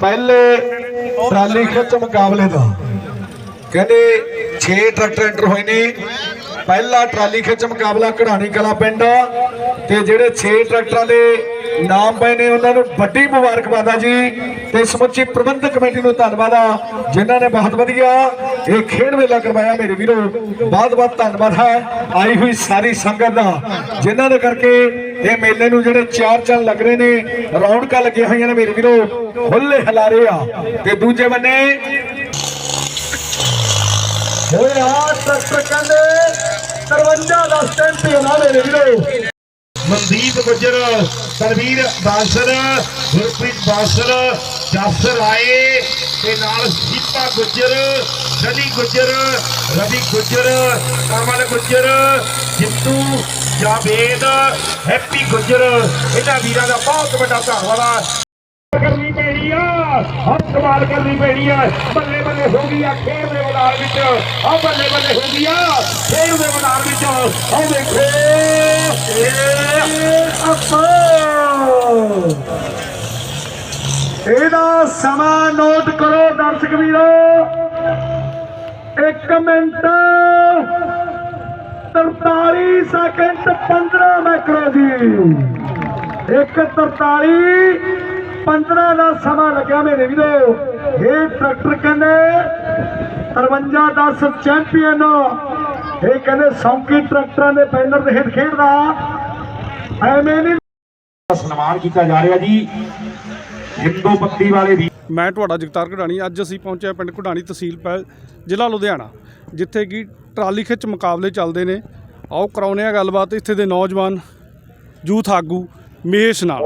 ਪਹਿਲੇ ਟਰਾਲੀ ਖਿੱਚ ਮੁਕਾਬਲੇ ਦਾ ਕਹਿੰਦੇ 6 ਟਰੈਕਟਰ ਐਂਟਰ ਹੋਏ ਨੇ। ਪਹਿਲਾ ਟਰਾਲੀ ਖਿੱਚ ਮੁਕਾਬਲਾ ਕਢਾਣੀ ਕਲਾ ਪਿੰਡ। ਤੇ ਜਿਹੜੇ 6 ਟਰੈਕਟਰਾਂ ਦੇ ਨਾਮ ਪਏ ਨੇ, ਉਹਨਾਂ ਨੂੰ ਵੱਡੀ ਮੁਬਾਰਕਬਾਦ ਆ ਜੀ। ਤੇ ਸਮੁੱਚੀ ਪ੍ਰਬੰਧਕ ਕਮੇਟੀ ਨੂੰ ਧੰਨਵਾਦ ਆ, ਜਿਨ੍ਹਾਂ ਨੇ ਬਹੁਤ ਵਧੀਆ ਇਹ ਖੇਡ ਮੇਲਾ ਕਰਵਾਇਆ ਮੇਰੇ ਵੀਰੋ। ਬਹੁਤ ਬਹੁਤ ਧੰਨਵਾਦ ਹੈ ਆਈ ਹੋਈ ਸਾਰੀ ਸੰਗਤ ਦਾ, ਜਿਨ੍ਹਾਂ ਦੇ ਕਰਕੇ ਇਹ ਮੇਲੇ ਨੂੰ ਜਿਹੜੇ ਚਾਰ ਚੰਨ ਲੱਗ ਰਹੇ ਨੇ, ਰੌਣਕਾਂ ਲੱਗੀਆਂ ਹੋਈਆਂ ਨੇ ਮੇਰੇ ਵੀਰੋ। ਹੁੱਲੇ ਹਲਾਰੇ ਆ, ਤੇ ਦੂਜੇ ਬੰਨੇ ਹੋਇਆ ਟਰੈਕਟਰ ਕਹਿੰਦੇ 53 ਦਾ ਚੈਂਪੀਅਨ ਆ ਮੇਰੇ ਵੀਰੋ। ਮਨਦੀਪ ਗੁੱਜਰ, ਤਨਵੀਰ ਬਾਸਰ, ਗੁਰਪ੍ਰੀਤ ਬਾਸਰ ਜਾਸਰ ਆਏ ਤੇ ਨਾਲ ਸੀਪਾ ਗੁੱਜਰ, ਸ਼ਨੀ ਗੁੱਜਰ, ਰਵੀ ਗੁੱਜਰ, ਕਮਲ ਗੁੱਜਰ ਜਿੱਤੂ ਜਾਵੇਦ ਹੈਪੀ ਗੁੱਜਰ, ਇਹਨਾਂ ਵੀਰਾਂ ਦਾ ਬਹੁਤ ਵੱਡਾ ਧੰਨਵਾਦ। ਕਰਨੀ ਪੈਣੀ ਆ। ਹੱਥ ਕਮਾਲ ਕਰਨੀ ਪੈਣੀ ਆ। ਬੱਲੇ ਬੱਲੇ ਹੋ ਗਈ ਆ ਖੇਡ ਦੇ ਮੈਦਾਨ ਵਿੱਚ। ਆ ਬੱਲੇ ਬੱਲੇ ਹੋ ਗਈ ਆ ਖੇਡ ਦੇ ਮੈਦਾਨ ਵਿੱਚ। ਆ ਦੇਖੋ। ਇਹ ਅੱਪਾ ਇਹਦਾ ਸਮਾਂ ਨੋਟ ਕਰੋ ਦਰਸ਼ਕ ਵੀਰੋ। 1 ਮਿੰਟ। 43 ਸੈਕਿੰਡ 15 ਮੈਕਰੋ ਜੀ। 1:43 15 ਦਾ ਸਮਾਂ ਲੱਗਿਆ ਮੇਰੇ ਵੀਰੋ। ਇਹ ਟਰੈਕਟਰ ਕਹਿੰਦੇ 53 10 ਚੈਂਪੀਅਨ ਇਹ ਕਹਿੰਦੇ ਸੌਂਕੀ ਟਰੈਕਟਰਾਂ ਦੇ ਬੈਨਰ ਦੇ ਹੇਠ ਖੇਡਦਾ। ਐਵੇਂ ਨਹੀਂ ਸਨਮਾਨ ਕੀਤਾ ਜਾ ਰਿਹਾ ਜੀ। ਹਿੰਦੂ ਪੱਤੀ ਵਾਲੇ ਵੀ ਮੈਂ ਤੁਹਾਡਾ ਜਗਤਾਰ ਘੜਾਣੀ। ਅੱਜ ਅਸੀਂ ਪਹੁੰਚੇ ਪਿੰਡ ਘੜਾਣੀ ਤਹਿਸੀਲ ਪੈ ਜ਼ਿਲ੍ਹਾ ਲੁਧਿਆਣਾ ਜਿੱਥੇ ਕਿ ਟਰਾਲੀ ਖਿੱਚ ਮੁਕਾਬਲੇ ਚੱਲਦੇ ਨੇ। ਆਓ ਕਰਾਉਨੇ ਆ ਗੱਲਬਾਤ। ਇੱਥੇ ਦੇ ਨੌਜਵਾਨ ਯੂਥ ਆਗੂ ਮਹੇਸ਼ ਨਾਲ।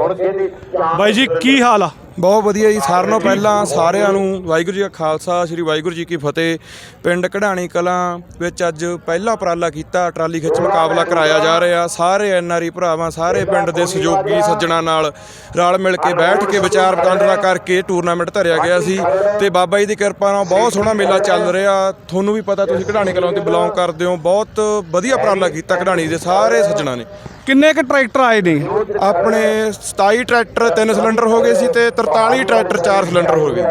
ਬਾਈ ਜੀ, ਕੀ ਹਾਲ ਆ? ਬਹੁਤ ਵਧੀਆ ਜੀ, ਸਾਰਿਆਂ ਨਾਲੋਂ ਪਹਿਲਾਂ ਸਾਰਿਆਂ ਨੂੰ ਵਾਹਿਗੁਰੂ ਜੀ ਕਾ ਖਾਲਸਾ, ਸ੍ਰੀ ਵਾਹਿਗੁਰੂ ਜੀ ਕੀ ਫਤਿਹ। ਪਿੰਡ ਕਢਾਣੀ ਕਲਾਂ ਵਿੱਚ ਅੱਜ ਪਹਿਲਾ ਉਪਰਾਲਾ ਕੀਤਾ, ਟਰਾਲੀ ਖਿੱਚ ਮੁਕਾਬਲਾ ਕਰਾਇਆ ਜਾ ਰਿਹਾ। ਸਾਰੇ ਐਨਆਰਈ ਭਰਾਵਾਂ, ਸਾਰੇ ਪਿੰਡ ਦੇ ਸਹਿਯੋਗੀ ਸੱਜਣਾ ਨਾਲ ਰਲ ਮਿਲ ਕੇ ਬੈਠ ਕੇ ਵਿਚਾਰ ਵਟਾਂਦਰਾ ਕਰਕੇ ਟੂਰਨਾਮੈਂਟ ਧਰਿਆ ਗਿਆ ਸੀ ਤੇ ਬਾਬਾ ਜੀ ਦੀ ਕਿਰਪਾ ਨਾਲ ਬਹੁਤ ਸੋਹਣਾ ਮੇਲਾ ਚੱਲ ਰਿਹਾ। ਤੁਹਾਨੂੰ ਵੀ ਪਤਾ ਤੁਸੀਂ ਕਢਾਣੀ ਕਲਾਂ ਤੋਂ ਬਿਲੋਂਗ ਕਰਦੇ ਹੋ। ਬਹੁਤ ਵਧੀਆ ਉਪਰਾਲਾ ਕੀਤਾ ਕਢਾਣੀ ਦੇ ਸਾਰੇ ਸੱਜਣਾ ਨੇ। ਕਿੰਨੇ ਕੁ ਟਰੈਕਟਰ ਆਏ ਨੇ? ਆਪਣੇ 27 ਟਰੈਕਟਰ 3 ਸਿਲੰਡਰ ਹੋ ਗਏ ਸੀ ਤੇ 43 ਟਰੈਕਟਰ 4 ਸਿਲੰਡਰ ਹੋ ਗਏ।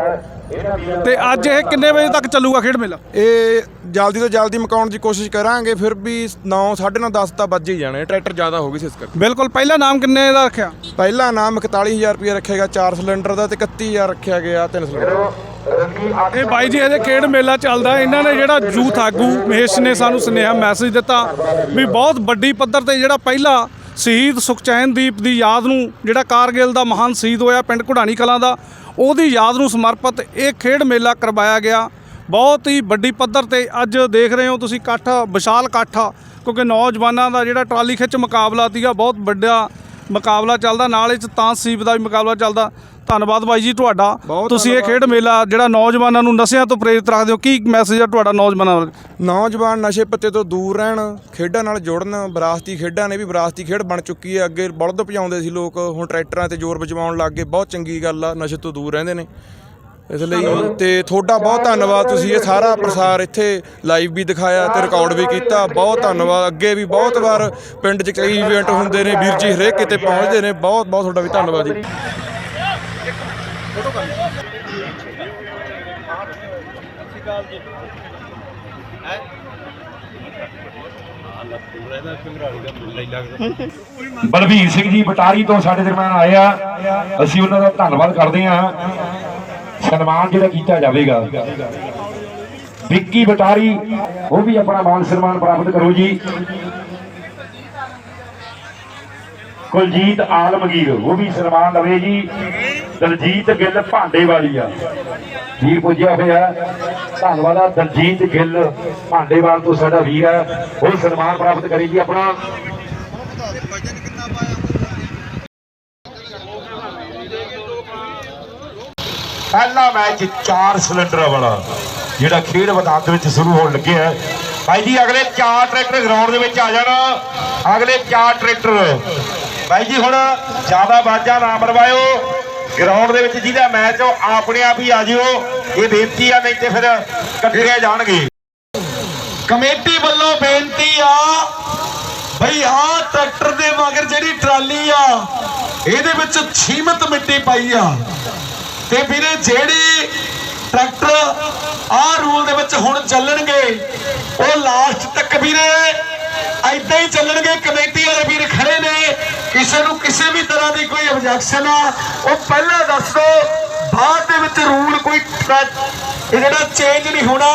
ਤੇ ਅੱਜ ਇਹ ਕਿੰਨੇ ਵਜੇ ਤੱਕ ਚੱਲੂਗਾ ਖੇਡ ਮੇਲਾ? ਇਹ ਜਲਦੀ ਤੋਂ ਜਲਦੀ ਮਕਾਉਣ ਦੀ ਕੋਸ਼ਿਸ਼ ਕਰਾਂਗੇ ਫਿਰ ਵੀ 9 9:30 10 ਤਾਂ ਵੱਜ ਹੀ ਜਾਣੇ ਟਰੈਕਟਰ ਜ਼ਿਆਦਾ ਹੋ ਗਏ ਸੀ ਇਸ ਕਰਕੇ। ਬਿਲਕੁਲ ਪਹਿਲਾ ਨਾਮ ਕਿੰਨੇ ਦਾ ਰੱਖਿਆ? ਪਹਿਲਾ ਨਾਮ 41000 ਰੁਪਏ ਰੱਖਿਆ ਗਿਆ 4 ਸਿਲੰਡਰ ਦਾ ਤੇ 31000 ਰੱਖਿਆ ਗਿਆ 3 ਸਿਲੰਡਰ। ਦਾ ਇਹ ਬਾਈ ਜੀ, ਇਹਦੇ ਖੇਡ ਮੇਲਾ ਚੱਲਦਾ। ਇਹਨਾਂ ਨੇ ਜਿਹੜਾ ਯੂਥ ਆਗੂ ਮਹੇਸ਼ ਨੇ ਸਾਨੂੰ ਸੁਨੇਹਾ ਮੈਸੇਜ ਦਿੱਤਾ ਵੀ ਬਹੁਤ ਵੱਡੀ ਪੱਧਰ ਤੇ ਜਿਹੜਾ ਪਹਿਲਾ ਸ਼ਹੀਦ ਸੁਖਚੈਨਦੀਪ ਦੀ ਯਾਦ ਨੂੰ, ਜਿਹੜਾ ਕਾਰਗਿਲ ਦਾ ਮਹਾਨ ਸ਼ਹੀਦ ਹੋਇਆ ਪਿੰਡ ਘੁੜਾਣੀ ਕਲਾਂ ਦਾ, ਉਹਦੀ ਯਾਦ ਨੂੰ ਸਮਰਪਿਤ ਇਹ ਖੇਡ ਮੇਲਾ ਕਰਵਾਇਆ ਗਿਆ। ਬਹੁਤ ਹੀ ਵੱਡੀ ਪੱਧਰ ਤੇ ਅੱਜ ਦੇਖ ਰਹੇ ਹੋ ਤੁਸੀਂ ਇਕੱਠ, ਵਿਸ਼ਾਲ ਇਕੱਠ ਆ ਕਿਉਂਕਿ ਨੌਜਵਾਨਾਂ ਦਾ ਜਿਹੜਾ ਟਰਾਲੀ ਖਿੱਚ ਮੁਕਾਬਲਾ ਸੀਗਾ, ਬਹੁਤ ਵੱਡਾ ਮੁਕਾਬਲਾ ਚੱਲਦਾ। ਨਾਲ ਇਹ ਚ ਤਾਂ ਸੀਪ ਦਾ ਵੀ ਮੁਕਾਬਲਾ ਚੱਲਦਾ। ਧੰਨਵਾਦ ਬਾਈ ਜੀ ਤੁਹਾਡਾ। ਤੁਸੀਂ ਇਹ ਖੇਡ ਮੇਲਾ ਜਿਹੜਾ ਨੌਜਵਾਨਾਂ ਨੂੰ ਨਸ਼ਿਆਂ ਤੋਂ ਪ੍ਰੇਰਿਤ ਰੱਖਦੇ ਹੋ ਕੀ ਮੈਸੇਜ ਆ ਤੁਹਾਡਾ ਨੌਜਵਾਨਾਂ ਵੱਲ? ਨੌਜਵਾਨ ਨਸ਼ੇ ਪੱਤੇ ਤੋਂ ਦੂਰ ਰਹਿਣ ਖੇਡਾਂ ਨਾਲ ਜੁੜਨ ਵਿਰਾਸਤੀ ਖੇਡਾਂ ਨੇ ਵੀ ਵਿਰਾਸਤੀ ਖੇਡ ਬਣ ਚੁੱਕੀ ਹੈ। ਅੱਗੇ ਬਲਦ ਭਜਾਉਂਦੇ ਸੀ ਲੋਕ ਹੁਣ ਟਰੈਕਟਰਾਂ ਤੇ ਜ਼ੋਰ ਵਜਵਾਉਣ ਲੱਗ ਗਏ। ਬਹੁਤ ਚੰਗੀ ਗੱਲ ਆ ਨਸ਼ੇ ਤੋਂ ਦੂਰ ਰਹਿੰਦੇ ਨੇ। ਇਸ ਲਈ ਤੇ ਤੁਹਾਡਾ ਬਹੁਤ ਧੰਨਵਾਦ। ਤੁਸੀਂ ਇਹ ਸਾਰਾ ਪ੍ਰਸਾਰ ਇੱਥੇ ਲਾਈਵ ਵੀ ਦਿਖਾਇਆ ਤੇ ਰਿਕਾਰਡ ਵੀ ਕੀਤਾ। ਬਹੁਤ ਧੰਨਵਾਦ। ਅੱਗੇ ਵੀ ਬਹੁਤ ਵਾਰ ਪਿੰਡ 'ਚ ਕਈ ਇਵੈਂਟ ਹੁੰਦੇ ਨੇ। ਵੀਰ ਜੀ ਹਰੇਕ ਕਿਤੇ ਪਹੁੰਚਦੇ ਨੇ। ਬਹੁਤ ਬਹੁਤ ਤੁਹਾਡਾ ਵੀ ਧੰਨਵਾਦ ਜੀ। ਬਲਵੀਰ ਸਿੰਘ ਜੀ ਬਟਾਰੀ ਤੋਂ ਸਾਡੇ ਦਰਮਿਆਨ ਆਏ ਆ। ਅਸੀਂ ਉਹਨਾਂ ਦਾ ਧੰਨਵਾਦ ਕਰਦੇ ਹਾਂ। ਸਨਮਾਨ ਜਿਹੜਾ ਕੀਤਾ ਜਾਵੇਗਾ। ਵਿੱਕੀ ਬਟਾਰੀ, ਉਹ ਵੀ ਆਪਣਾ ਮਾਨ ਸਨਮਾਨ ਪ੍ਰਾਪਤ ਕਰੋ ਜੀ। ਕੁਲਜੀਤ ਆਲਮਗੀਰ, ਉਹ ਵੀ ਸਨਮਾਨ ਲਵੇ ਜੀ। ਦਲਜੀਤ ਗਿੱਲ ਭਾਂਡੇ ਵਾਲੀ ਆ ਵੀਰ ਪੁੱਜਿਆ ਹੋਇਆ ਧੰਨਵਾਦ ਆ ਦਲਜੀਤ ਗਿੱਲ ਭਾਂਡੇਵਾਲ ਤੋਂ ਸਾਡਾ ਵੀਰ ਹੈ। ਉਹ ਸਨਮਾਨ ਪ੍ਰਾਪਤ ਕਰੇ ਜੀ ਆਪਣਾ। ਪਹਿਲਾ ਮੈਚ 4 ਸਿਲੰਡਰ ਵਾਲਾ, ਜਿਹੜਾ ਖੇਡ ਮੈਦਾਨ ਦੇ ਵਿੱਚ ਸ਼ੁਰੂ ਹੋਣ ਲੱਗਿਆ ਭਾਈ ਜੀ, ਅਗਲੇ 4 ਟਰੈਕਟਰ ਗਰਾਊਂਡ ਦੇ ਵਿੱਚ ਆ ਜਾਣ। ਅਗਲੇ 4 ਟਰੈਕਟਰ ਭਾਈ ਜੀ, ਹੁਣ ਜ਼ਿਆਦਾ ਬਾਜਾ ਨਾ ਮਰਵਾਇਓ। ਗਰਾਊਂਡ ਦੇ ਵਿੱਚ ਜਿਹਦਾ ਮੈਚ ਉਹ ਆਪਣੇ ਆਪ ਹੀ ਆ ਜਿਓ। ਇਹ ਬੇਨਤੀ ਆ, ਨਹੀਂ ਤੇ ਫਿਰ ਕੱਢੇ ਜਾਣਗੇ। ਕਮੇਟੀ ਵੱਲੋਂ ਬੇਨਤੀ ਆ ਭਈ ਆ ਟਰੈਕਟਰ ਦੇ ਮਗਰ ਜਿਹੜੀ ਟਰਾਲੀ ਆ, ਇਹਦੇ ਵਿੱਚ ਛੀਮਤ ਮਿੱਟੀ ਪਾਈ ਆ। ਤੇ ਵੀਰੇ, ਜਿਹੜੇ ਟਰੈਕਟਰ ਆਹ ਰੂਲ ਦੇ ਵਿੱਚ ਹੁਣ ਚੱਲਣਗੇ, ਉਹ ਲਾਸਟ ਤੱਕ ਵੀਰੇ ਐਦਾਂ ਹੀ ਚੱਲਣਗੇ। ਕਮੇਟੀ ਵਾਲੇ ਵੀਰ ਖੜੇ ਨੇ ਕਿਸੇ ਨੂੰ ਕਿਸੇ ਵੀ ਤਰ੍ਹਾਂ ਦੀ ਕੋਈ ਆਬਜੈਕਸ਼ਨ ਆ, ਉਹ ਪਹਿਲਾਂ ਦੱਸ ਦੋ, ਬਾਅਦ ਦੇ ਵਿੱਚ ਰੂਲ ਕੋਈ ਟਰੈ- ਇਹ ਜਿਹੜਾ ਚੇਂਜ ਨਹੀਂ ਹੋਣਾ,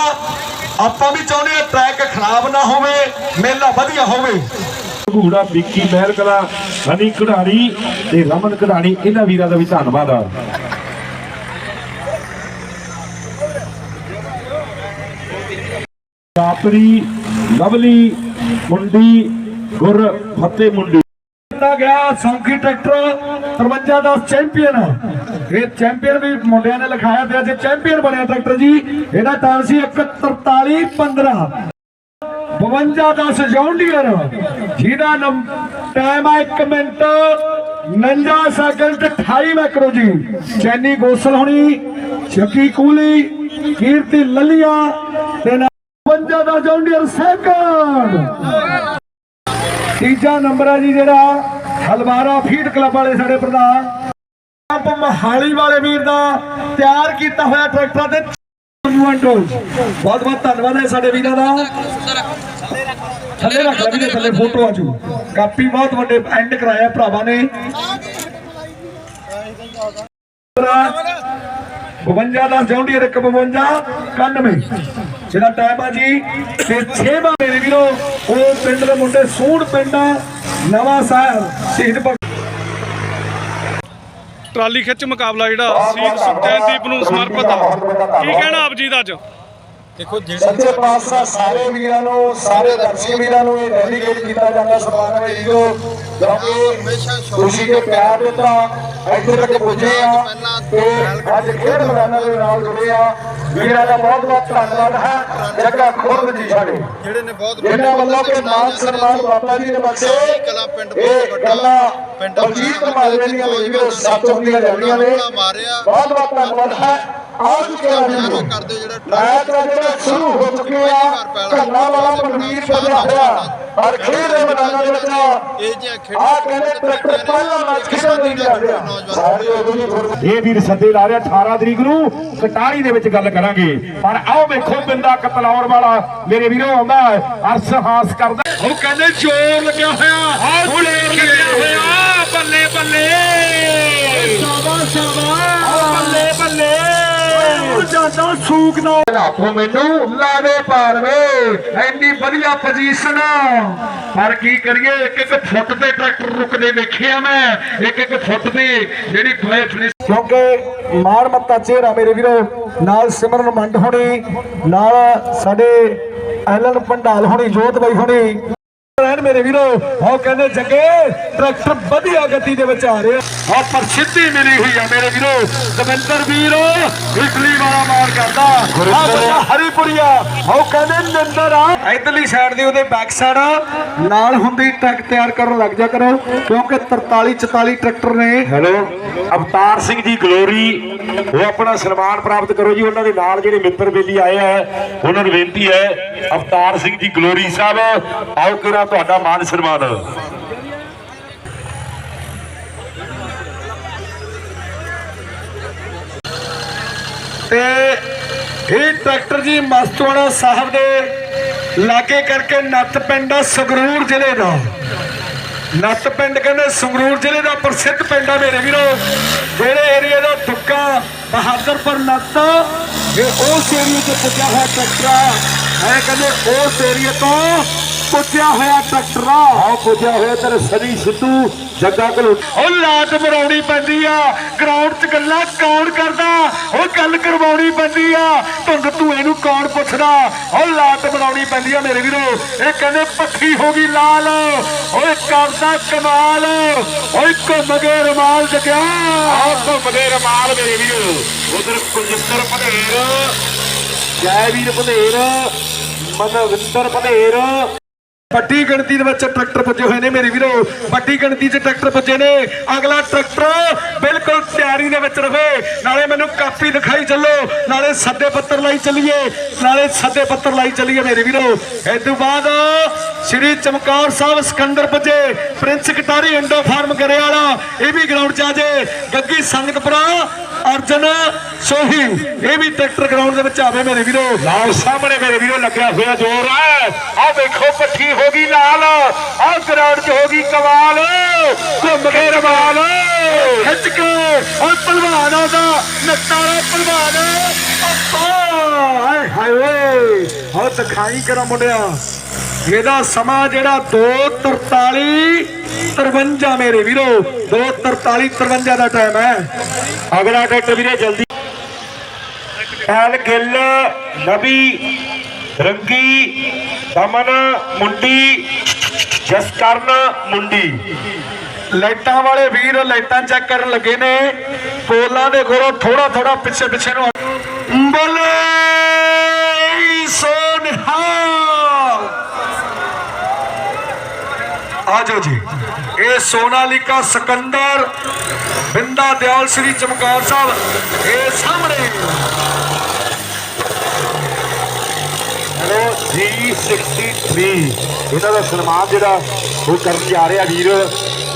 ਆਪਾਂ ਵੀ ਚਾਹੁੰਦੇ ਆ ਟਰੈਕ ਖਰਾਬ ਨਾ ਹੋਵੇ, ਮੇਲਾ ਵਧੀਆ ਹੋਵੇ। ਘੂੜਾ, ਵਿੱਕੀ ਮਹਿਲ ਕਲਾ ਹਨੀ ਕਢਾਣੀ ਤੇ ਰਮਨ ਕਢਾਣੀ ਇਹਨਾਂ ਵੀਰਾਂ ਦਾ ਵੀ ਧੰਨਵਾਦ ਆ। ਆਪਰੀ ਲਵਲੀ ਮੁੰਡੀ ਗੁਰ ਫਤਿਹ ਮੁੰਡੀ। ਦਿੱਤਾ ਗਿਆ ਸੌਂਕੀ ਟਰੈਕਟਰ 53 ਦਾ ਚੈਂਪੀਅਨ। ਇਹ ਚੈਂਪੀਅਨ ਵੀ ਮੁੰਡਿਆਂ ਨੇ ਲਿਖਾਇਆ ਤੇ ਅੱਜ ਚੈਂਪੀਅਨ ਬਣਿਆ ਟਰੈਕਟਰ ਜੀ। ਇਹਦਾ ਟਾਈਮ ਸੀ 143 15 52 10 ਜੌਂਡੀਅਰ ਜਿਹਦਾ ਟਾਈਮ ਆ 1 ਮਿੰਟ। 49 ਸੈਕਿੰਡ 28 ਮੈਕਰੋ ਜੀ। ਚੈਨੀ ਗੋਸਲ ਹੋਣੀ, ਚੱਕੀ ਕੂਲੀ, ਕੀਰਤੀ ਲੱਲੀਆ ਤੇ 52 ਦਾ ਜੌਂਡੀਅਰ ਸੈਕਿੰਡ ਤੀਜਾ ਨੰਬਰ ਹੈ ਜੀ ਜਿਹੜਾ ਹਲਵਾਰਾ ਫੀਡ ਕਲੱਬ ਵਾਲੇ ਸਾਡੇ ਪ੍ਰਧਾਨ। ਪੰਪ ਮਹਾਲੀ ਵਾਲੇ ਵੀਰ ਦਾ ਤਿਆਰ ਕੀਤਾ ਹੋਇਆ ਟਰੈਕਟਰ ਤੇ ਬਹੁਤ ਬਹੁਤ ਧੰਨਵਾਦ ਹੈ ਸਾਡੇ ਵੀਰਾਂ ਦਾ। ਥੱਲੇ ਰੱਖ ਲੈ ਵੀਰੇ ਥੱਲੇ ਫੋਟੋ ਆਜੂ ਕਾਪੀ ਬਹੁਤ ਵੱਡੇ ਐਂਡ ਕਰਾਇਆ ਭਰਾਵਾਂ ਨੇ। 52 ਦਾ ਜੌਂਡੀਅਰ 152 91 ਜਿਹੜਾ ਟਾਈਮ ਆ ਜੀ ਤੇ 6 ਮੇਰੇ ਵੀਰੋ ਉਹ ਪਿੰਡ ਦੇ ਮੁੰਡੇ ਸੂਣ ਪਿੰਡ ਆ, ਨਵਾਂ ਸ਼ਹਿਰ ਸ਼ਹੀਦ ਭਗਤ ਟਰਾਲੀ ਖਿੱਚ ਮੁਕਾਬਲਾ ਜਿਹੜਾ ਸ਼ਹੀਦ ਸੁਖਚੈਨਦੀਪ ਨੂੰ ਸਮਰਪਿਤ ਆ। ਕੀ ਕਹਿਣਾ ਆਪ ਜੀ ਦਾ ਅੱਜ? ਸੱਚੇ ਪਾਤਸ਼ਾਹ ਸਾਰੇ ਵੀਰਾਂ ਨੂੰ ਸਾਰੇ ਦਰਸ਼ਕ ਵੀਰਾਂ ਨੂੰ ਇਹ ਡੈਲੀਗੇਟ ਕੀਤਾ ਜਾਂਦਾ। ਸਨਮਾਨ ਵਿੱਚ ਜੋ ਕਿਉਂਕਿ ਖੁਸ਼ੀ ਦੇ ਪਿਆਰ ਦੇ ਤਾਂ ਇੱਥੇ ਤੱਕ ਪੁੱਜੇ ਆ ਤੇ ਅੱਜ ਖੇਡ ਮੈਦਾਨਾਂ ਦੇ ਨਾਲ ਜੁੜੇ ਆ। ਵੀਰਾਂ ਦਾ ਬਹੁਤ ਬਹੁਤ ਧੰਨਵਾਦ ਹੈ। ਜੱਗਾ ਖੁਰਦ ਜੀ ਸਾਡੇ। ਜਿਹੜੇ ਨੇ ਬਹੁਤ ਜਿਨ੍ਹਾਂ ਵੱਲੋਂ ਕਿ ਮਾਨ ਸਨਮਾਨ ਬਾਬਾ ਜੀ ਨੇ ਬਖਸ਼ੇ ਕਲਾ ਪਿੰਡ ਬਹੁਤ ਵੱਡਾ ਪਿੰਡ ਬਲਜੀਤ ਮਾਲਵੇ ਦੀਆਂ ਵੀਰੋ ਸੱਚ ਹੁੰਦੀਆਂ ਜਾਂਦੀਆਂ ਨੇ। ਬਹੁਤ ਬਹੁਤ ਧੰਨਵਾਦ ਹੈ। ਆਜ ਕੇ ਰਾਜੂ ਕਰਦੇ ਹੋ? ਜਿਹੜਾ ਮੈਚ ਆ ਜਿਹੜਾ ਸ਼ੁਰੂ ਹੋ ਚੁੱਕੇ ਆ ਘੰਨਾ ਵਾਲਾ ਪਰਵੀਰ ਬਦਿਆ ਹੋਇਆ। ਔਰ ਖੇਡ ਦੇ ਮੈਦਾਨਾਂ ਦੇ ਵਿੱਚ ਇਹ ਜਿਹੀਆਂ ਖੇਡਾਂ ਆ ਕਹਿੰਦੇ ਟਰੈਕਟਰ ਪਹਿਲਾ ਮੈਚ ਖੇਡਣ ਨਹੀਂ ਥੋੜ੍ਹੀ- ਇਹ ਵੀਰ ਸੱਦੇ ਲਾ ਰਿਹਾ 18 ਤਰੀਕ ਨੂੰ। ਕਟਾਰੀ ਦੇ ਵਿੱਚ ਗੱਲ ਕਰਾਂਗੇ। ਪਰ ਆਓ ਵੇਖੋ ਬਿੰਦਾ ਕਤਲੌਰ ਵਾਲਾ। ਮੇਰੇ ਵੀਰੋ ਆਉਂਦਾ ਹੈ, ਅਰਸ ਹਾਸ ਕਰਦਾ ਉਹ ਕਹਿੰਦੇ ਜ਼ੋਰ ਲੱਗਿਆ ਹੋਇਆ। ਹੁਣ ਲੱਗਿਆ ਹੋਇਆ। ਬੱਲੇ ਬੱਲੇ। ਸਾਬਾ ਸਾਬਾ ਬੱਲੇ ਬੱਲੇ ਜਾਂਦਾ ਸੂਕ ਨਾਲ ਹੱਥੋਂ ਮੈਨੂੰ ਲਾਵੇ ਪਾਰਵੇ। ਐਨੀ ਵਧੀਆ ਪੋਜੀਸ਼ਨ ਪਰ ਕੀ ਕਰੀਏ ਇੱਕ ਇੱਕ ਫੁੱਟ ਤੇ ਟਰੈਕਟਰ ਰੁਕਦੇ ਵੇਖਿਆ ਮੈਂ। ਇੱਕ ਇੱਕ ਫੁੱਟ ਤੇ ਜਿਹੜੀ ਫਿਨਿਸ਼ ਕਿਉਂਕਿ ਮਾਣ ਮੱਤਾ ਚਿਹਰਾ ਮੇਰੇ ਵੀਰੋ ਨਾਲ ਸਿਮਰਨ ਮੰਡ ਹੋਣੀ ਨਾਲ ਸਾਡੇ ਐਲਨ ਪੰਡਾਲ ਹੋਣੀ ਜੋਤ ਬਾਈ ਹੋਣੀ ਰਹਿਣ ਮੇਰੇ ਵੀਰੋ। ਉਹ ਕਹਿੰਦੇ ਜੱਗੇ ਟਰੈਕਟਰ ਵਧੀਆ ਗਤੀ ਦੇ ਵਿੱਚ ਆ ਰਿਹਾ। ਆ ਪ੍ਰਸਿੱਧੀ ਮਿਲੀ ਹੋਈ ਆ ਮੇਰੇ ਵੀਰੋ। ਦਵਿੰਦਰ ਵੀਰੋ ਇਟਲੀ ਵਾਲਾ ਮਾਰ ਕਰਦਾ। ਆ। ਬੰਦਾ ਹਰੀਪੁਰੀਆ। ਉਹ ਕਹਿੰਦੇ ਨਿੰਦਰ ਆ। ਇਧਰਲੀ ਸਾਈਡ ਦੇ ਉਹਦੇ ਬੈਕ ਸਾਈਡ ਨਾਲ ਹੁੰਦੀ ਟਰੱਕ ਤਿਆਰ ਕਰਨ ਲੱਗ ਜਾ ਕਰੋ ਕਿਉਂਕਿ 43 44 ਟਰੈਕਟਰ ਨੇ। Hello Avtar Singh ji glory. ਉਹ ਆਪਣਾ ਸਨਮਾਨ ਪ੍ਰਾਪਤ ਕਰੋ ਜੀ। ਉਹਨਾਂ ਦੇ ਨਾਲ ਜਿਹੜੇ ਮਿੱਤਰ ਬੇਲੀ ਆਏ ਆ ਉਹਨਾਂ ਨੂੰ ਬੇਨਤੀ ਹੈ ਅਵਤਾਰ ਸਿੰਘ ਜੀ ਗਲੋਰੀ ਸਾਹਿਬ ਆਓ ਕਿਰਾ ਤੁਹਾਡਾ ਮਾਨ ਸਨਮਾਨ। ਤੇ ਇਹ ਟਰੈਕਟਰ ਜੀ ਮਸਤਵਾੜਾ ਸਾਹਿਬ ਦੇ ਲਾਗੇ ਕਰਕੇ ਨੱਤ ਪਿੰਡ ਆ, ਸੰਗਰੂਰ ਜ਼ਿਲ੍ਹੇ ਦਾ। ਨੱਤ ਪਿੰਡ ਕਹਿੰਦੇ ਸੰਗਰੂਰ ਜ਼ਿਲ੍ਹੇ ਦਾ ਪ੍ਰਸਿੱਧ ਪਿੰਡ ਆ ਮੇਰੇ ਵੀਰੋ। ਜਿਹੜੇ ਏਰੀਆ ਦਾ ਤੁੱਕਾ, ਬਹਾਦਰਪੁਰ ਨੱਤ ਇਹ ਉਸ ਏਰੀਆ ਤੇ ਪੁੱਜਿਆ ਹੋਇਆ ਟਰੈਕਟਰ ਆ। ਕਹਿੰਦੇ ਉਸ ਏਰੀਆ ਤੋਂ ਪੁੱਜਿਆ ਹੋਇਆ ਟਰੈਕਟਰ। ਆ ਆਓ ਪੁੱਜਿਆ ਹੋਇਆ ਤੇਰੇ ਸਰੀ ਸਿੱਧੂ ਜੱਗਾ ਘਲੂ ਉਹ ਲਾਟ ਮਰਾਉਣੀ ਪੈਂਦੀ ਆ। ਗਰਾਊਂਡ 'ਚ ਗੱਲਾਂ ਕੌਣ ਕਰਦਾ? ਉਹ ਗੱਲ ਕਰਵਾਉਣੀ ਪੈਂਦੀ ਆ। ਧੁੰਦ ਤੂੰ ਇਹਨੂੰ ਕੌਣ ਪੁੱਛਦਾ? ਉਹ ਲਾਟ ਮਰਾਉਣੀ ਪੈਂਦੀ ਆ ਮੇਰੇ ਵੀਰੋ। ਇਹ ਕਹਿੰਦੇ ਪੱਖੀ ਹੋ ਗਈ ਲਾਲ। ਓਏ ਕਰਦਾ ਕਮਾਲ। ਓਏ ਘੁੰਮ ਗਏ ਰਮਾਲ ਜਗਿਆ। ਆਓ ਘੁੰਮਦੇ ਰਮਾਲ ਮੇਰੇ ਵੀਰੋ। ਉਧਰ ਕੁਲਜਿੰਦਰ ਭਦੇਰ ਜੈ ਵੀਰ ਭਦੇਰ ਮਨਵਿੰਦਰ ਭਦੇਰ ਵੱਡੀ ਗਿਣਤੀ ਦੇ ਵਿੱਚ ਟਰੈਕਟਰ ਪੁੱਜੇ ਹੋਏ ਨੇ ਮੇਰੇ ਵੀਰੋ। ਵੱਡੀ ਗਿਣਤੀ 'ਚ ਟਰੈਕਟਰ ਪੁੱਜੇ ਨੇ। ਅਗਲਾ ਟਰੈਕਟਰ ਬਿਲਕੁਲ ਤਿਆਰੀ ਦੇ ਵਿੱਚ ਰਵੇ। ਨਾਲੇ ਮੈਨੂੰ ਕਾਪੀ ਦਿਖਾਈ ਚੱਲੋ। ਨਾਲੇ ਸੱਦੇ ਪੱਤਰ ਲਾਈ ਚੱਲੀਏ। ਨਾਲੇ ਸੱਦੇ ਪੱਤਰ ਲਾਈ ਚੱਲੀਏ ਮੇਰੇ ਵੀਰੋ। ਇਸ ਤੋਂ ਬਾਅਦ ਸ਼੍ਰੀ ਚਮਕੌਰ ਸਾਹਿਬ ਸਿਕੰਦਰ ਪੁੱਜੇ। ਪ੍ਰਿੰਸ ਕਟਾਰੀ ਇੰਡੋ ਫਾਰਮ ਗਰੇ ਵਾਲਾ ਇਹ ਵੀ ਗਰਾਊਂਡ 'ਚ ਆ ਜੇ। ਗੱਗੀ ਸੰਗਤਪੁਰਾ ਅਰਜਨ ਸੋਹੀ। ਇਹ ਵੀ ਟਰੈਕਟਰ ਗਰਾਊਂਡ ਦੇ ਵਿੱਚ ਆਵੇ ਮੇਰੇ ਵੀਰੋ। ਲਓ ਸਾਹਮਣੇ ਮੇਰੇ ਵੀਰੋ ਲੱਗਿਆ ਹੋਇਆ ਜ਼ੋਰ ਹੈ। ਆਹ ਵੇਖੋ ਪੱਠੀ ਹੋ ਗਈ ਲਾਲ। ਆਹ ਗਰਾਊਂਡ 'ਚ ਹੋ ਗਈ ਕਮਾਲ। ਘੁੰਮ ਕੇ ਰਮਾਲ। ਖਿੱਚ ਕੇ ਉਹ ਪਹਿਲਵਾਨਾਂ ਦਾ ਨਤਾਰਾ ਪਹਿਲਵਾਨ ਹਾਏ ਹਾਏ। ਉਹ ਦਿਖਾਈ ਕਰਾਂ ਮੁੰਡਿਆ। ਇਹਦਾ ਸਮਾਂ ਜਿਹੜਾ 2:43 53 ਮੇਰੇ ਵੀਰੋ। 2:43 53 ਦਾ ਟਾਈਮ ਹੈ। ਅਗਲਾ ਟਰੈਕਟਰ ਵੀਰੇ ਜਲਦੀ। ਐਲ ਗਿੱਲ ਨਬੀ ਰੰਗੀ, ਦਮਨ, ਮੁੰਡੀ, ਜਸਕਰਨ, ਮੁੰਡੀ। ਲਾਈਟਾਂ ਵਾਲੇ ਵੀਰ ਲਾਈਟਾਂ ਚੈੱਕ ਕਰਨ ਲੱਗੇ ਨੇ। ਪੋਲਾਂ ਦੇ ਕੋਲੋਂ ਥੋੜਾ ਥੋੜਾ ਪਿੱਛੇ ਪਿੱਛੇ ਨੂੰ ਬੋਲੇ! ਸੋਨਹਾ ਆਜੋ ਜੀ। ਇਹ ਸੋਨਾਲੀਕਾ ਸਿਕੰਦਰ ਬਿੰਦਾ ਦਿਆਲ ਸ੍ਰੀ ਚਮਕੌਰ ਸਾਹਿਬ ਇਹ ਸਾਹਮਣੇ। ਹੈਲੋ G63 ਇਹਨਾਂ ਦਾ ਸਨਮਾਨ ਜਿਹੜਾ ਉਹ ਕਰਨ ਜਾ ਰਿਹਾ ਵੀਰ।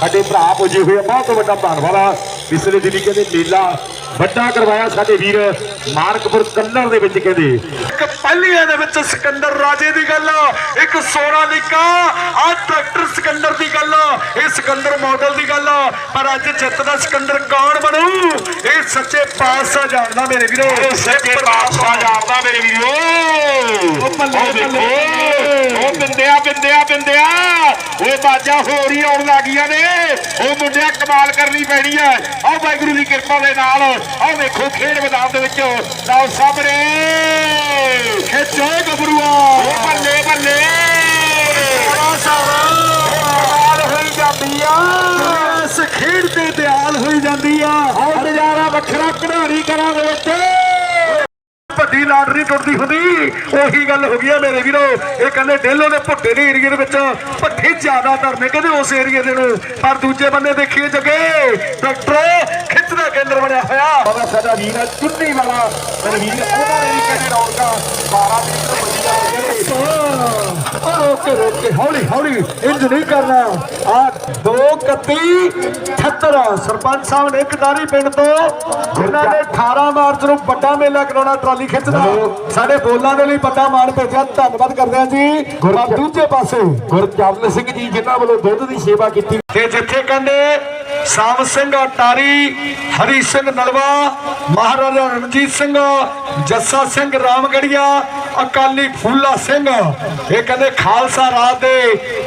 ਸਾਡੇ ਭਰਾ ਪੁੱਜੇ ਹੋਏ ਆ, ਬਹੁਤ ਵੱਡਾ ਧੰਨਵਾਦ ਆ। ਪਿਛਲੇ ਦਿਨੀ ਕਹਿੰਦੇ ਮੇਲਾ ਵੱਡਾ ਕਰਵਾਇਆ ਸਾਡੇ ਵੀਰ ਮਾਨਕਪੁਰ ਕੰਨੜ ਦੇ ਵਿੱਚ ਕਹਿੰਦੇ। ਇੱਕ ਪਹਿਲੀਆਂ ਦੇ ਵਿੱਚ ਸਿਕੰਦਰ ਰਾਜੇ ਦੀ ਗੱਲ ਇੱਕ ਸੋਨਾਲੀਕਾ ਆ ਟਰੈਕਟਰ ਸਿਕੰਦਰ ਦੀ ਗੱਲ ਇਹ ਸਿਕੰਦਰ ਮਾਡਲ ਦੀ ਗੱਲ। ਪਰ ਅੱਜ ਜਿੱਤ ਦਾ ਸਿਕੰਦਰ ਕੌਣ ਬਣੂ? ਇਹ ਸੱਚੇ ਪਾਤਸ਼ਾਹ ਜਾਣਦਾ ਮੇਰੇ ਵੀਰੋ। ਇਹ ਸੱਚੇ ਪਾਤਸ਼ਾਹ ਜਾਣਦਾ ਮੇਰੇ ਵੀਰੋ। ਉਹ ਬੱਲੇ, ਬੱਲੇ। ਉਹ ਬਿੰਦਿਆ ਬਿੰਦਿਆ ਬਿੰਦਿਆ। ਉਹ ਬਾਜਾਂ ਹੋਰ ਹੀ ਆਉਣ ਲੱਗੀਆਂ ਨੇ। ਉਹ ਮੁੰਡਿਆ ਕਮਾਲ ਕਰਨੀ ਪੈਣੀ ਹੈ। ਆਹ ਵਾਹਿਗੁਰੂ ਦੀ ਕਿਰਪਾ ਦੇ ਨਾਲ ਆਹ ਵੇਖੋ ਖੇਡ ਮੈਦਾਨ ਦੇ ਵਿੱਚ ਲਓ ਸਾਹਮਣੇ ਖਿੱਚੋ ਗੱਭਰੂਆ। ਉਹ ਬੱਲੇ ਬੱਲੇ। ਕਮਾਲ ਹੋਈ ਜਾਂਦੀ ਆ। ਇਸ ਖੇਡ ਤੇ ਦਿਆਲ ਹੋਈ ਜਾਂਦੀ ਆ। ਆਹ ਨਜ਼ਾਰਾ ਵੱਖਰਾ ਕਢਾਣੀ ਕਰਾਂ ਦੇ ਵਿੱਚ। ਵੱਡੀ ਲਾਟਰੀ ਟੁੱਟਦੀ ਹੁੰਦੀ। ਉਹੀ ਗੱਲ ਹੋ ਗਈ ਆ ਮੇਰੇ ਵੀਰੋ। ਇਹ ਕਹਿੰਦੇ ਡੇਲੋ ਦੇ ਭੁੱਟੇ ਦੇ ਏਰੀਏ ਦੇ ਵਿੱਚ ਭੱਠੇ ਜ਼ਿਆਦਾਤਰ ਨੇ ਕਹਿੰਦੇ ਉਸ ਏਰੀਏ ਦੇ ਨੂੰ। ਪਰ ਦੂਜੇ ਬੰਨੇ ਦੇਖੀਏ ਜਗੇ ਡਾਕਟਰ ਖਿੱਚਦਾ ਕੇਂਦਰ ਬਣਿਆ ਹੋਇਆ। ਬਾਬਾ ਸਾਡਾ ਵੀਰ ਹੈ ਚੁੰਨੀ ਵਾਲਾ। ਮੇਰੇ ਉਹਨਾਂ ਨੇ ਵੀ ਕਹਿੰਦੇ ਰੌਣਕਾਂ 12 ਤਰੀਕ ਨੂੰ ਰੋਕੇ ਰੋਕੇ ਹੌਲੀ ਹੌਲੀ ਇੰਜ ਨਹੀਂ ਕਰਨਾ। ਆ 2 31 78 ਸਰਪੰਚ ਸਾਹਿਬ ਨੇ ਕਦਾਰੀ ਪਿੰਡ ਤੋਂ ਜਿਨ੍ਹਾਂ ਨੇ 18 ਮਾਰਚ ਨੂੰ ਵੱਡਾ ਮੇਲਾ ਕਰਾਉਣਾ ਟਰਾਲੀ ਖਿੱਚਦਾ ਸਾਡੇ ਬੋਲਾਂ ਦੇ ਲਈ ਵੱਡਾ ਮਾਣ ਭੇਜਿਆ। ਧੰਨਵਾਦ ਕਰਦੇ ਆ ਜੀ। ਪਰ ਦੂਜੇ ਪਾਸੇ। ਗੁਰਚਰਨ ਸਿੰਘ ਜੀ ਜਿਨ੍ਹਾਂ ਵੱਲੋਂ ਦੁੱਧ ਦੀ ਸੇਵਾ ਕੀਤੀ ਤੇ ਜਿੱਥੇ ਕਹਿੰਦੇ ਸਾਮ ਸਿੰਘ ਅਟਾਰੀ ਹਰੀ ਸਿੰਘ ਨਲਵਾ ਮਹਾਰਾਜਾ ਰਣਜੀਤ ਸਿੰਘ ਜੱਸਾ ਸਿੰਘ ਰਾਮਗੜੀਆ ਅਕਾਲੀ ਫੂਲਾ ਸਿੰਘ। ਇਹ ਕਹਿੰਦੇ, ਖਾਲਸਾ ਰਾਜ ਦੇ,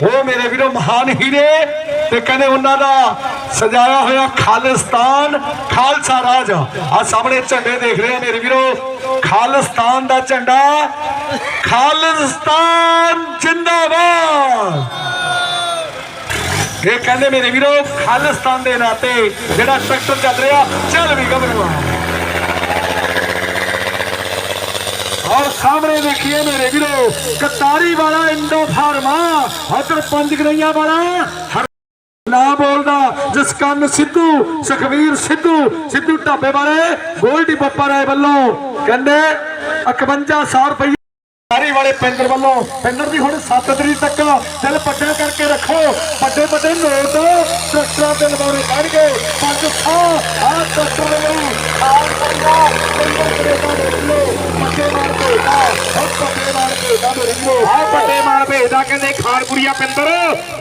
ਉਹ ਮੇਰੇ ਵੀਰੋ ਮਹਾਨ ਹੀਰੇ। ਤੇ ਕਹਿੰਦੇ, ਉਹਨਾਂ ਦਾ ਸਜਾਇਆ ਹੋਇਆ ਖਾਲਿਸਤਾਨ, ਖਾਲਸਾ ਰਾਜ। ਆ ਸਾਹਮਣੇ ਝੰਡੇ ਦੇਖ ਰਹੇ ਆ ਮੇਰੇ ਵੀਰੋ। ਖਾਲਿਸਤਾਨ ਦਾ ਝੰਡਾ, ਖਾਲਿਸਤਾਨ ਜਿੰਦਾਬਾਦ। ਇਹ ਕਹਿੰਦੇ ਮੇਰੇ ਵੀਰੋ, ਖਾਲਿਸਤਾਨ ਦੇ ਨਾਤੇ ਜਿਹੜਾ ਟਰੈਕਟਰ ਚੱਲ ਰਿਹਾ, ਚੱਲ ਵੀ ਗੱਭਰੂਆ ਔਰ ਸਾਹਮਣੇ ਦੇਖੀਏ ਮੇਰੇ ਵੀਰੋ, ਕਤਾਰੀ ਵਾਲਾ ਇੰਡੋ ਫਾਰਮਾ ਅਦਰ ਪੰਜ ਗਰਈਆਂ ਵਾਲਾ ਨਾ ਬੋਲਦਾ, ਜਿਸ ਕੰਨ ਸਿੱਧੂ, ਸੁਖਵੀਰ ਸਿੱਧੂ ਸਿੱਧੂ ਢਾਬੇ ਵਾਲੇ, ਗੋਲਡੀ ਬੱਪਾ ਰਾਏ ਵੱਲੋਂ, ਕਹਿੰਦੇ 5100 ਰੁਪਏ ਸਾਰੀ ਵਾਲੇ ਪਿੰਦਰ ਵੱਲੋਂ ਪਿੰਦਰ ਦੀ ਹੁਣ 7 ਤਰੀਕ ਤੱਕ ਦਿਲ ਪੱਟਿਆ ਕਰਕੇ ਰੱਖੋ, ਵੱਡੇ ਵੱਡੇ ਨੋਟ ਟਰੈਕਟਰਾਂ ਤੇ ਲਗਾਉਣੇ ਪੈਣਗੇ, ਪੰਜ ਸੌ, ਆਹ ਟਰੈਕਟਰ ਵੱਲੋਂ ਆਲ ਪੰਜਾ ਪਿੰਦਰ ਦੇ ਵੱਲੋਂ ਪੱਕੇ ਭੇਜਦਾ ਹੁਣ ਪੱਕੇ ਮਾਰ ਭੇਜਦਾ ਮੇਰੇ ਵੀਰੋ ਆਹ ਪੱਟੇ ਮਾਰ ਭੇਜਦਾ ਕਹਿੰਦੇ ਖਾਨਪੁਰੀਆ ਪਿੰਦਰ।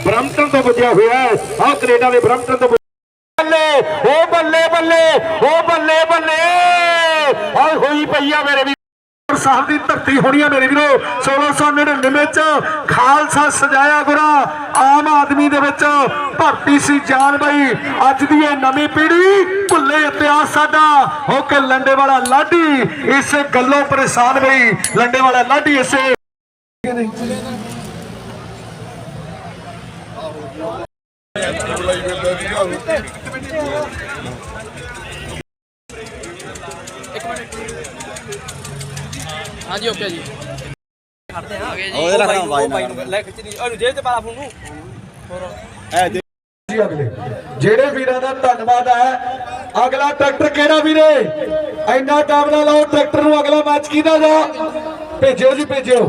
ਬ੍ਰਹਮਟਨ ਤੋਂ ਪੁੱਜਿਆ ਹੋਇਆ ਹੈ। ਆਹ ਕੈਨੇਡਾ ਦੇ ਬ੍ਰਹਮਟਨ ਤੋਂ ਬੱਲੇ ਓ ਬੱਲੇ ਬੱਲੇ ਓ ਬੱਲੇ ਬੱਲੇ ਆਹ ਹੋਈ ਪਈ ਆ ਮੇਰੇ ਵੀ ਸਾਹਿਬ ਦੀ ਧਰਤੀ ਹੋਣੀ ਆ ਮੇਰੇ ਵੀਰੋ। 1699 ਵਿੱਚ ਖਾਲਸਾ ਸਜਾਇਆ ਗੁਰਾ। ਆਮ ਆਦਮੀ ਦੇ ਵਿੱਚ ਭਰਤੀ ਸੀ ਜਾਨ ਬਈ। ਅੱਜ ਦੀ ਇਹ ਨਵੀਂ ਪੀੜ੍ਹੀ ਭੁੱਲੇ ਇਤਿਹਾਸ ਸਾਡਾ। ਹੋ ਕੇ ਲੰਡੇ ਵਾਲਾ ਲਾਡੀ ਇਸੇ ਗੱਲੋਂ ਪਰੇਸ਼ਾਨ ਬਈ। ਲੰਡੇ ਵਾਲਾ ਲਾਡੀ ਇਸੇ। ਹਾਂਜੀ ਓਕੇ ਜੀ ਉਹਦੇ ਰੱਖਣਾ ਬਾਈ ਨਾਲ। ਲੈ ਖਿੱਚ ਦੀ ਉਹਨੂੰ ਜੇਬ ਤੇ ਪਾ ਫੋਨ ਨੂੰ। ਜੀ ਅਗਲੇ। ਜਿਹੜੇ ਵੀਰਾਂ ਦਾ ਧੰਨਵਾਦ ਹੈ ਅਗਲਾ ਟਰੈਕਟਰ ਕਿਹੜਾ ਵੀਰੇ? ਇੰਨਾ ਟਾਈਮ ਨਾ ਲਾਓ ਟਰੈਕਟਰ ਨੂੰ ਅਗਲਾ ਮੈਚ ਕਿਹਦਾ ਜਾ ਭੇਜਿਓ ਜੀ ਭੇਜਿਓ।